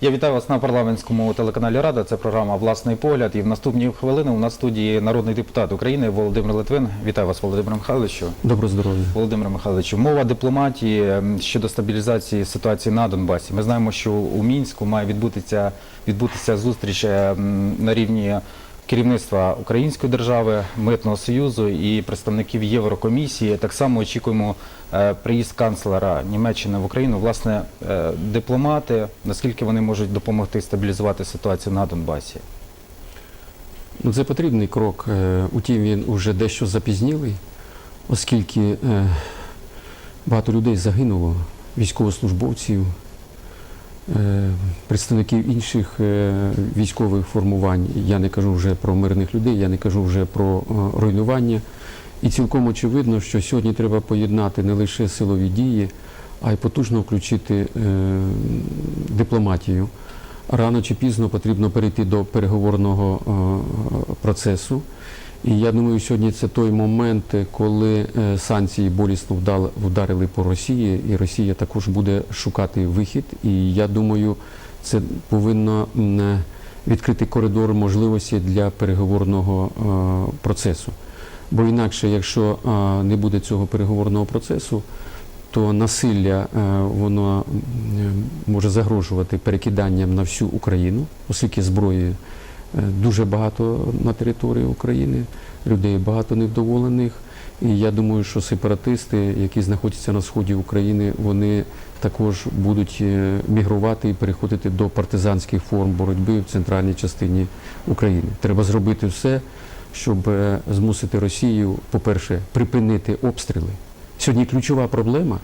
Я вітаю вас на парламентському телеканалі Рада. Це програма Власний погляд. І в наступні хвилини у нас в студії народний депутат України Володимир Литвин. Вітаю вас, Володимир Михайловичу. Добро здоров'я. Володимир Михайловичу, мова дипломатії ем, щодо стабілізації ситуації на Донбасі. Ми знаємо, що у Мінську має відбутися відбутися зустріч ем, на рівні керівництва Української держави, митного союзу і представників Єврокомісії. Так само очікуємо е, приїзд канцлера Німеччини в Україну. Власне, е, дипломати, наскільки вони можуть допомогти стабілізувати ситуацію на Донбасі? Ну, це потрібний крок. е, Утім, він уже дещо запізнілий, оскільки багато людей загинуло, військовослужбовців, представників інших е, військових формувань. Я не кажу вже про мирних людей, я не кажу вже про е, руйнування. І цілком очевидно, що сьогодні треба поєднати не лише силові дії, а й потужно включити е, дипломатію. Рано чи пізно потрібно перейти до переговорного е, процесу. І я думаю, сьогодні це той момент, коли е, санкції болісно вдарили по Росії, і Росія також буде шукати вихід. І я думаю, це повинно е, відкрити коридор можливості для переговорного е, процесу. Бо інакше, якщо не буде цього переговорного процесу, то насилля воно може загрожувати перекиданням на всю Україну, оскільки зброї дуже багато на території України, людей багато невдоволених. І я думаю, що сепаратисти, які знаходяться на сході України, вони також будуть е, мігрувати і переходити до партизанських форм боротьби в центральній частині України. Треба зробити все, щоб е, змусити Росію, по-перше, припинити обстріли. Сьогодні ключова проблема,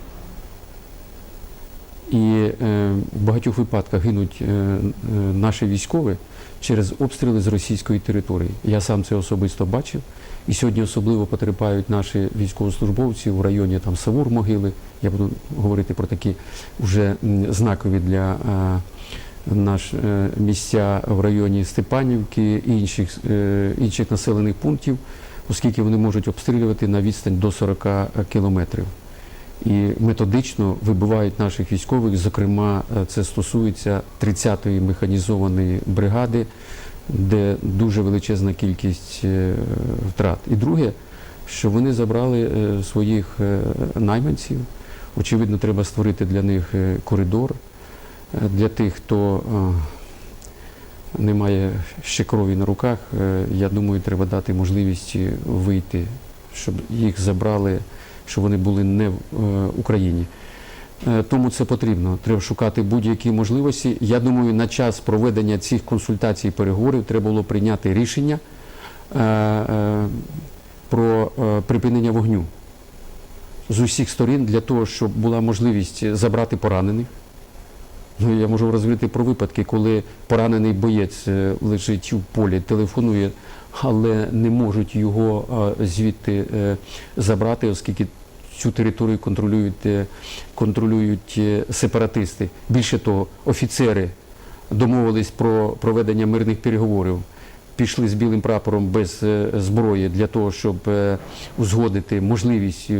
і е, в багатьох випадках гинуть е, е, наші військові через обстріли з російської території. Я сам це особисто бачив. І сьогодні особливо потерпають наші військовослужбовці в районі там Савур могили. Я буду говорити про такі вже знакові для наш місця в районі Степанівки і інших, інших населених пунктів, оскільки вони можуть обстрілювати на відстань до 40 кілометрів. І методично вибивають наших військових. Зокрема, е, це стосується 30-ї механізованої бригади, де дуже величезна кількість е, втрат. І друге, що вони забрали е, своїх найманців. Очевидно, треба створити для них коридор для тих, хто не має ще крові на руках. Я думаю, треба дати можливість вийти, щоб їх забрали, щоб вони були не в е, Україні. Е, Тому це потрібно. Треба шукати будь-які можливості. Я думаю, на час проведення цих консультацій і переговорів треба було прийняти рішення е, про припинення вогню з усіх сторін для того, щоб була можливість забрати поранених. Ну, я можу розповісти про випадки, коли поранений боєць е, лежить у полі, телефонує, але не можуть його звідти е, забрати, оскільки цю територію контролюють, е, контролюють сепаратисти. Більше того, офіцери домовились про проведення мирних переговорів. Пішли з білим прапором без е, зброї для того, щоб е, узгодити можливість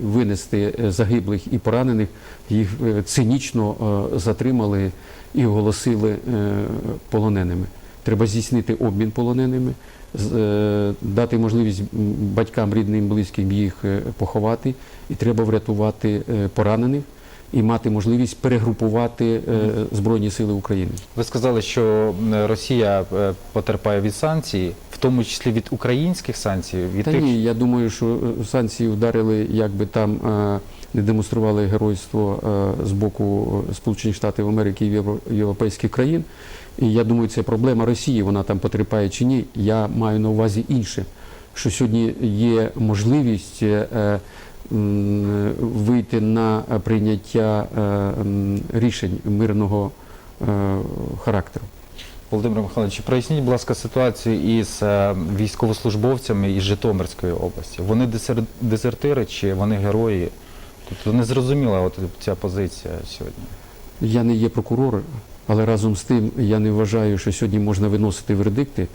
винести е, загиблих і поранених. Їх цинічно затримали і оголосили полоненими. Треба здійснити обмін полоненими, дати можливість батькам, рідним, близьким їх поховати, і треба врятувати поранених і мати можливість перегрупувати е, Збройні Сили України. Ви сказали, що Росія е, потерпає від санкцій, в тому числі від українських санкцій, від Та тих, ні, я думаю, що е, санкції вдарили, як би там не демонстрували геройство з боку Сполучених Штатів Америки і євро- європейських країн. І я думаю, це проблема Росії, вона там потерпає чи ні. Я маю на увазі інше, що сьогодні є можливість вийти на прийняття е, рішень мирного е, характеру. Володимир Михайлович, проясніть, будь ласка, ситуацію із е, військовослужбовцями із Житомирської області. Вони дезертири чи вони герої? Тобто не зрозуміла от ця позиція сьогодні. Я не є прокурор, але разом з тим я не вважаю, що сьогодні можна виносити вердикти, е,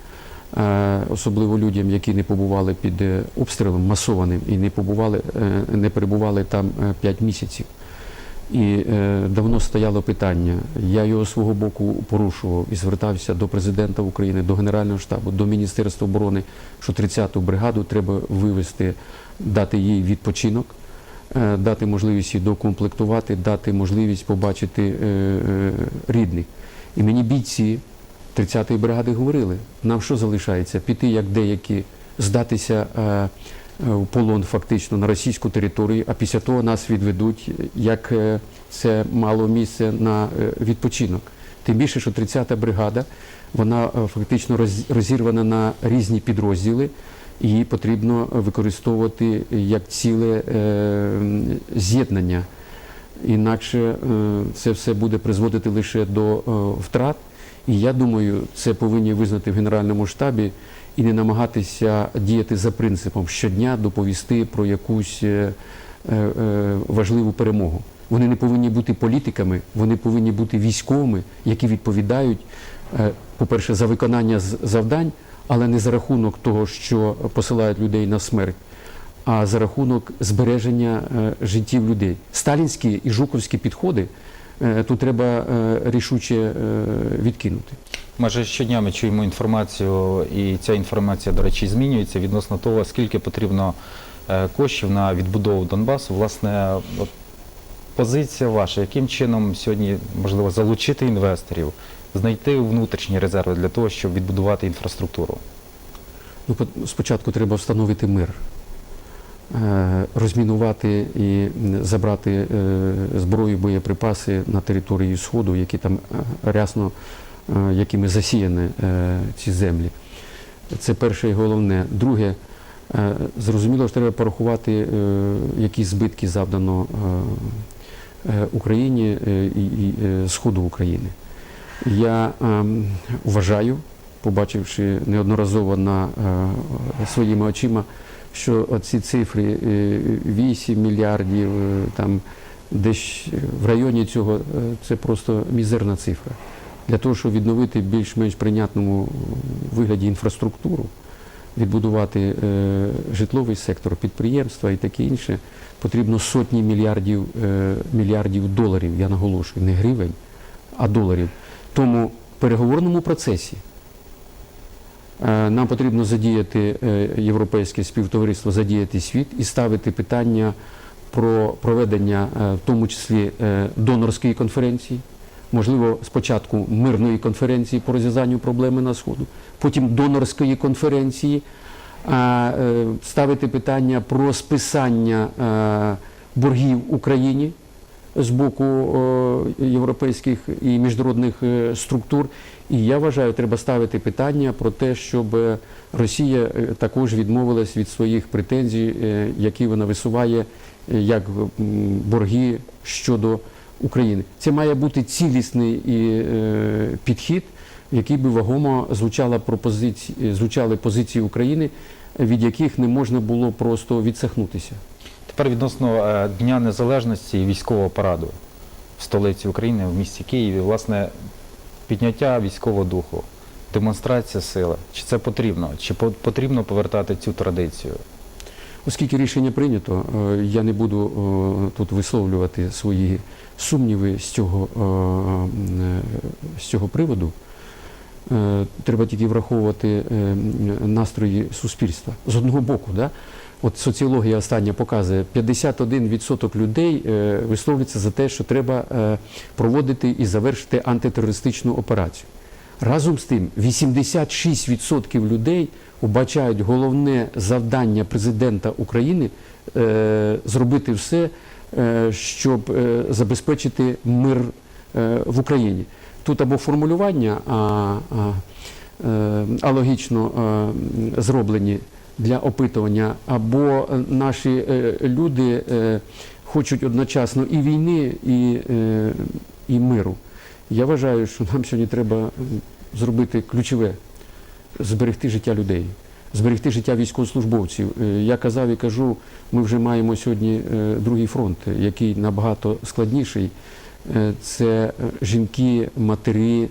особливо людям, які не побували під е, обстрілом масованим і не побували, е, не перебували там 5 місяців. І е, давно стояло питання. Я його свого боку порушував і звертався до президента України, до Генерального штабу, до Міністерства оборони, що 30-ту бригаду треба вивести, дати їй відпочинок, е, дати можливість її докомплектувати, дати можливість побачити е, е, рідних. І мені бійці 30-ї бригади говорили, нам що залишається? Піти, як деякі, здатися е, е, в полон фактично на російську територію, а після того нас відведуть, як е, це мало місце на відпочинок. Тим більше, що 30-та бригада, вона фактично роз- розірвана на різні підрозділи, її потрібно використовувати як ціле з'єднання. Інакше це все буде призводити лише до втрат. І я думаю, це повинні визнати в Генеральному штабі і не намагатися діяти за принципом щодня доповісти про якусь е, е, е, важливу перемогу. Вони не повинні бути політиками, вони повинні бути військовими, які відповідають, по-перше, за виконання завдань, але не за рахунок того, що посилають людей на смерть, а за рахунок збереження життів людей. Сталінські і жуковські підходи тут треба е, рішуче е, відкинути. Майже щодня ми чуємо інформацію, і ця інформація, до речі, змінюється відносно того, скільки потрібно е, коштів на відбудову Донбасу. Власне, позиція ваша, яким чином сьогодні можливо залучити інвесторів, знайти внутрішні резерви для того, щоб відбудувати інфраструктуру? Ну, спочатку треба встановити мир, е, розмінувати і забрати е, зброю, боєприпаси на території Сходу, які там е, рясно, е, якими засіяні е, ці землі. Це перше і головне. Друге, е, зрозуміло, що треба порахувати, е, які збитки завдано е, е, Україні е, і, е, Сходу України. Я ем, вважаю, побачивши неодноразово на е, своїми очима, що ці цифри е, 8 мільярдів, е, там десь в районі цього, е, це просто мізерна цифра. Для того, щоб відновити більш-менш прийнятному вигляді інфраструктуру, відбудувати е, житловий сектор, підприємства і таке інше, потрібно сотні мільярдів, е, мільярдів доларів, я наголошую, не гривень, а доларів. Тому в переговорному процесі е, нам потрібно задіяти е, європейське співтовариство, задіяти світ і ставити питання про проведення, е, в тому числі е, донорської конференції, можливо, спочатку мирної конференції по розв'язанню проблеми на Сходу, потім донорської конференції, е, ставити питання про списання е, боргів Україні з боку е, європейських і міжнародних е, структур. І я вважаю, треба ставити питання про те, щоб Росія е, також відмовилась від своїх претензій, які вона висуває як борги щодо України. Це має бути цілісний підхід, який би вагомо звучала пропозиції, звучали позиції України, від яких не можна було просто відсахнутися. Тепер відносно е, Дня Незалежності і військового параду в столиці України, в місті Києві, власне, підняття військового духу, демонстрація сили. Чи це потрібно? Чи потрібно повертати цю традицію? Оскільки рішення прийнято, е, я не буду е, тут висловлювати свої сумніви з цього, з цього приводу. Треба тільки враховувати настрої суспільства. З одного боку, да? От соціологія остання показує, 51% людей е, висловлюється за те, що треба е, проводити і завершити антитерористичну операцію. Разом з тим, 86% людей вбачають головне завдання президента України е, зробити все, щоб забезпечити мир в Україні. Тут або формулювання а, а, алогічно е, зроблені для опитування, або е, наші е, люди е, хочуть одночасно і війни, і, і миру. Я вважаю, що нам сьогодні треба зробити ключове зберегти життя людей, зберегти життя військовослужбовців. Я казав і кажу, ми вже маємо сьогодні другий фронт, який набагато складніший. Це жінки, матері,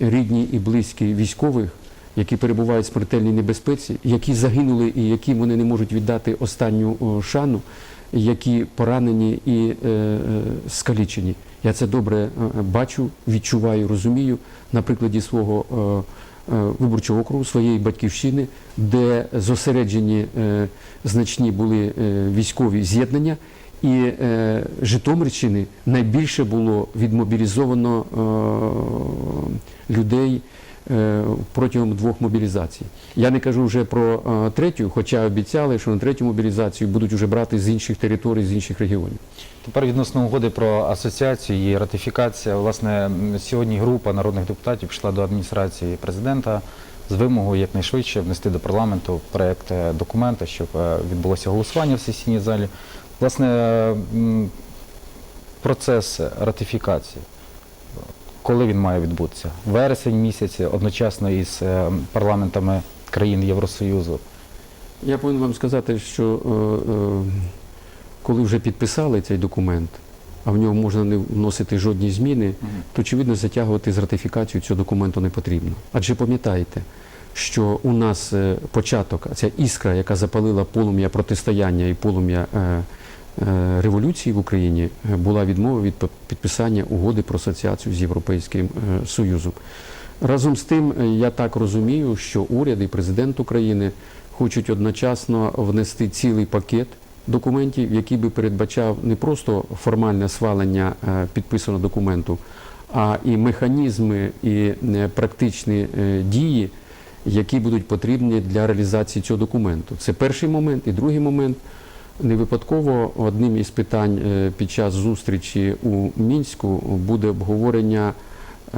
рідні і близькі військових, які перебувають в смертельній небезпеці, які загинули і яким вони не можуть віддати останню шану. які поранені і е, е, скалічені. Я це добре е, бачу, відчуваю, розумію на прикладі свого е, е, виборчого округу, своєї батьківщини, де зосереджені е, значні були е, військові з'єднання. І е, Житомирщини найбільше було відмобілізовано е, людей е, протягом двох мобілізацій. Я не кажу вже про е, третю, хоча обіцяли, що на третю мобілізацію будуть вже брати з інших територій, з інших регіонів. Тепер відносно угоди про асоціацію і ратифікація. Власне, сьогодні група народних депутатів пішла до адміністрації президента з вимогою якнайшвидше внести до парламенту проект е, документа, щоб е, відбулося голосування в сесійній залі. Власне, е, процес ратифікації. Коли він має відбутися? Вересень місяці, одночасно із е, парламентами країн Євросоюзу. Я повинен вам сказати, що е, е, коли вже підписали цей документ, а в нього можна не вносити жодні зміни, то очевидно затягувати з ратифікацією цього документу не потрібно. Адже пам'ятаєте, що у нас початок, ця іскра, яка запалила полум'я протистояння і полум'я революції в Україні, е, була відмова від підписання угоди про асоціацію з Європейським е, Союзом. Разом з тим, е, я так розумію, що уряд і президент України хочуть одночасно внести цілий пакет документів, який би передбачав не просто формальне свалення е, підписаного документу, а і механізми, і е, практичні е, дії, які будуть потрібні для реалізації цього документу. Це перший момент. І другий момент. Не випадково одним із питань е, під час зустрічі у Мінську буде обговорення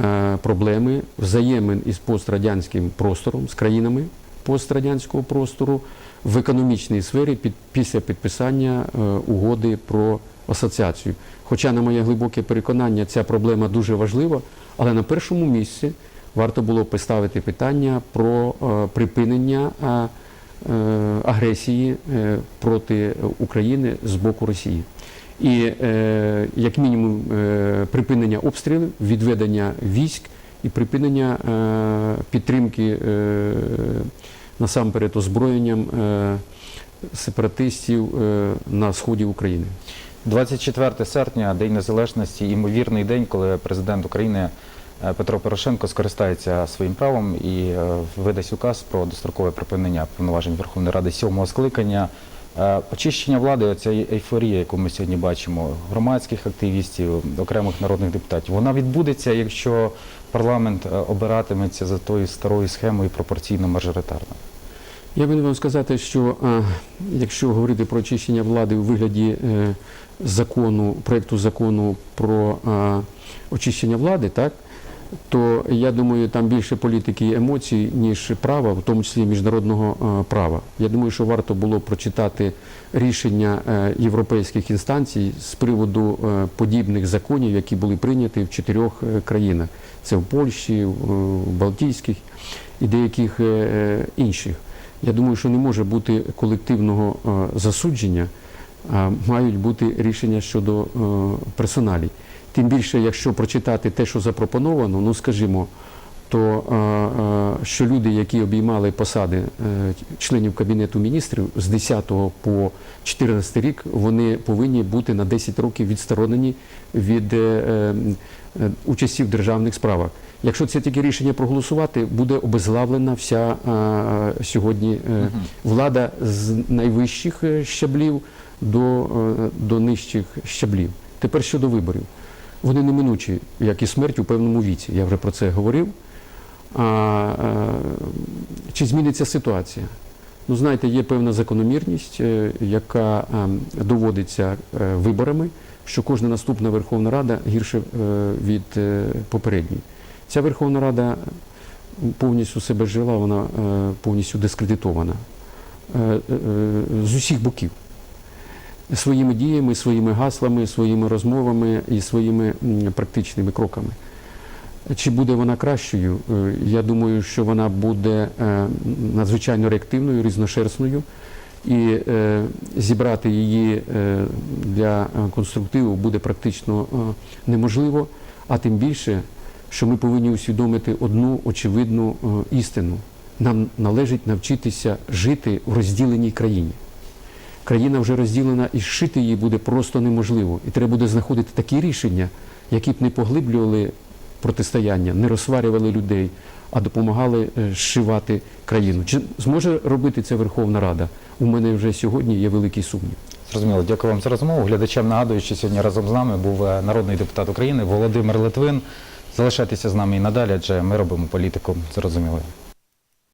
е, проблеми взаємин із пострадянським простором, з країнами пострадянського простору в економічній сфері під, після підписання е, угоди про асоціацію. Хоча, на моє глибоке переконання, ця проблема дуже важлива, але на першому місці варто було поставити питання про припинення агресії е, проти України з боку Росії. І е, як мінімум е, припинення обстрілів, відведення військ і припинення е, підтримки е, насамперед озброєнням е, сепаратистів е, на сході України. 24 серпня, День Незалежності, ймовірний день, коли президент України е, Петро Порошенко скористається своїм правом і е, видасть указ про дострокове припинення повноважень Верховної Ради сьомого скликання. Е, Очищення влади, оця ейфорія, яку ми сьогодні бачимо, громадських активістів, окремих народних депутатів, вона відбудеться, якщо парламент е, обиратиметься за тою старою схемою пропорційно мажоритарно. Я би вам сказати, що е, якщо говорити про очищення влади у вигляді е, закону, проєкту закону про е, очищення влади, так, то я думаю, там більше політики і емоцій, ніж права, в тому числі міжнародного е, права. Я думаю, що варто було прочитати рішення е, європейських інстанцій з приводу е, подібних законів, які були прийняті в чотирьох країнах. Це в Польщі, в Балтійських і деяких інших. Я думаю, що не може бути колективного засудження, а мають бути рішення щодо персоналій. Тим більше, якщо прочитати те, що запропоновано, ну скажімо, то е, е, що люди, які обіймали посади е, членів Кабінету міністрів з 10 по 14 рік, вони повинні бути на 10 років відсторонені від участі в державних справах. Якщо це таке рішення проголосувати, буде обезглавлена вся сьогодні влада з найвищих щаблів до, до нижчих щаблів. Тепер щодо виборів. Вони неминучі, як і смерть у певному віці. Я вже про це говорив. А, е, чи зміниться ситуація? Ну, знаєте, є певна закономірність, е, яка е, доводиться виборами, що кожна наступна Верховна Рада гірше від попередньої. Ця Верховна Рада повністю себе жила, вона повністю дискредитована з усіх боків. Своїми діями, своїми гаслами, своїми розмовами і своїми практичними кроками. Чи буде вона кращою? Е, Я думаю, що вона буде е, надзвичайно реактивною, різношерстною, і е, зібрати її для конструктиву буде практично неможливо, а тим більше, що ми повинні усвідомити одну очевидну істину. Нам належить навчитися жити в розділеній країні. Країна вже розділена і зшити її буде просто неможливо. І треба буде знаходити такі рішення, які б не поглиблювали протистояння, не розсварювали людей, а допомагали е, зшивати країну. Чи зможе робити це Верховна Рада? У мене вже сьогодні є великий сумнів. Зрозуміло, дякую вам за розмову. Глядачам нагадую, що сьогодні разом з нами був е, народний депутат України Володимир Литвин. Залишайтеся з нами і надалі, адже ми робимо політику зрозумілою.